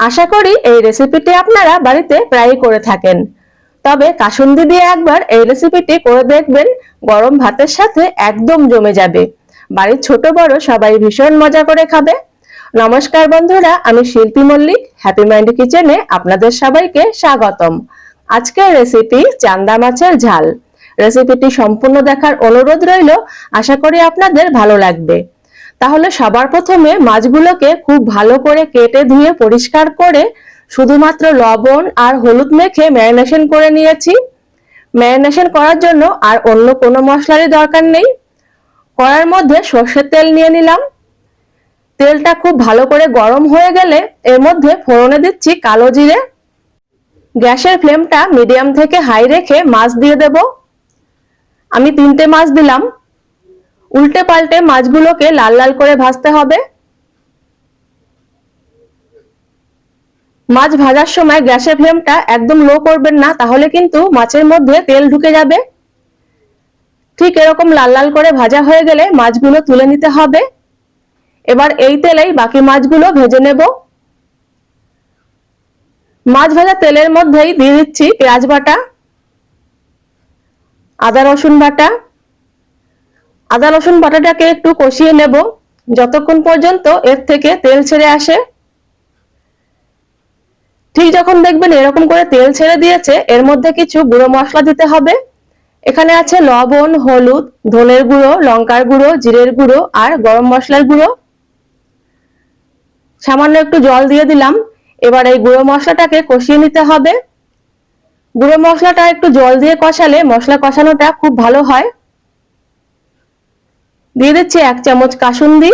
আশা করি এই রেসিপিটি আপনারা বাড়িতে প্রায়ই করে থাকেন। তবে কাসুন্দি দিয়ে একবার এই রেসিপিটি করে দেখবেন, গরম ভাতের সাথে একদম জমে যাবে। বাড়ির ছোট বড় সবাই ভীষণ মজা করে খাবে। নমস্কার বন্ধুরা, আমি শিল্পী মল্লিক হ্যাপি মাইন্ড কিচেনে আপনাদের সবাইকে স্বাগতম। আজকের রেসিপি চান্দা মাছের ঝাল। রেসিপিটি সম্পূর্ণ দেখার অনুরোধ রইল, আশা করি আপনাদের ভালো লাগবে। তাহলে সবার প্রথমে মাছগুলোকে খুব ভালো করে কেটে ধুয়ে পরিষ্কার করে শুধুমাত্র লবণ আর হলুদ মেখে ম্যারিনেশন করে নিয়েছি। ম্যারিনেশন করার জন্য আর অন্য কোনো মশলারই দরকার নেই। কড়ার মধ্যে সর্ষের তেল নিয়ে নিলাম। তেলটা খুব ভালো করে গরম হয়ে গেলে এর মধ্যে ফোড়নে দিচ্ছি কালো জিরে। গ্যাসের ফ্লেমটা মিডিয়াম থেকে হাই রেখে মাছ দিয়ে দেব। আমি তিনটে মাছ দিলাম। উল্টে পাল্টে মাছগুলোকে লাল লাল করে ভাজতে হবে। মাছ ভাজার সময় গ্যাসের ফ্লেমটা একদম লো করবেন না, তাহলে কিন্তু মাছের মধ্যে তেল ঢুকে যাবে। ঠিক এরকম লাল লাল করে ভাজা হয়ে গেলে মাছগুলো তুলে নিতে হবে। এবার এই তেলেই বাকি মাছগুলো ভেজে নেব। মাছ ভাজা তেলের মধ্যেই দিয়ে দিচ্ছি পেঁয়াজ বাটা, আদা রসুন বাটা। আদা, রসুন বাটাটাকে একটু কষিয়ে নেব। যতক্ষণ পর্যন্ত এর থেকে তেল ছেড়ে আসে, ঠিক যখন দেখবেন এরকম করে তেল ছেড়ে দিয়েছে, এর মধ্যে কিছু গুঁড়ো মশলা দিতে হবে। এখানে আছে লবণ, হলুদ, ধনের গুঁড়ো, লঙ্কার গুঁড়ো, জিরের গুঁড়ো আর গরম মশলার গুঁড়ো। সামান্য একটু জল দিয়ে দিলাম। এবার এই গুঁড়ো মশলাটাকে কষিয়ে নিতে হবে। গুঁড়ো মশলাটা একটু জল দিয়ে কষালে মশলা কষানোটা খুব ভালো হয়। দিয়ে দিচ্ছি এক চামচ কাসুন্দি।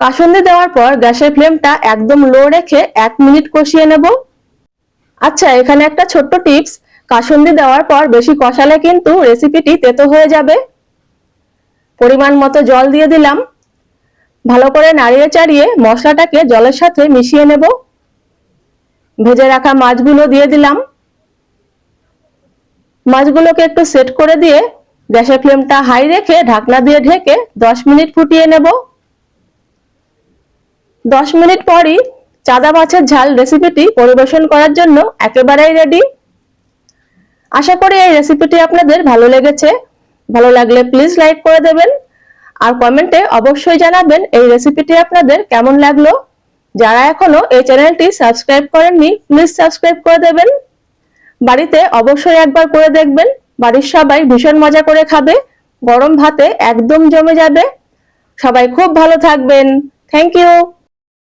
কাসুন্দি দেওয়ার পর গ্যাসের ফ্লেমটা একদম লো রেখে এক মিনিট কষিয়ে নেব। আচ্ছা এখানে একটা ছোট্ট টিপস, কাসুন্দি দেওয়ার পর বেশি কষালে কিন্তু রেসিপিটি তেতো হয়ে যাবে। পরিমাণ মতো জল দিয়ে দিলাম। ভালো করে নাড়িয়ে চাড়িয়ে মশলাটাকে জলের সাথে মিশিয়ে নেব। ভেজে রাখা মাছগুলো দিয়ে দিলাম। মাছগুলোকে একটু সেট করে দিয়ে গ্যাসের ফ্লেমটা হাই রেখে ঢাকনা দিয়ে ঢেকে দশ মিনিট ফুটিয়ে নেব। দশ মিনিট পরই চাদা মাছের ঝাল রেসিপিটি পরিবেশন করার জন্য একেবারেই রেডি আশা করি এই রেসিপিটি আপনাদের ভালো লেগেছে। ভালো লাগলে প্লিজ লাইক করে দেবেন। আর কমেন্টে অবশ্যই জানাবেন এই রেসিপিটি আপনাদের কেমন লাগল। যারা এখনও এই চ্যানেলটি সাবস্ক্রাইব করেননি প্লিজ সাবস্ক্রাইব করে দেবেন। বাড়িতে অবশ্যই একবার করে দেখবেন। বাড়ির সবাই ভীষণ মজা করে খাবে। গরম ভাতে একদম জমে যাবে। সবাই খুব ভালো থাকবেন। Thank you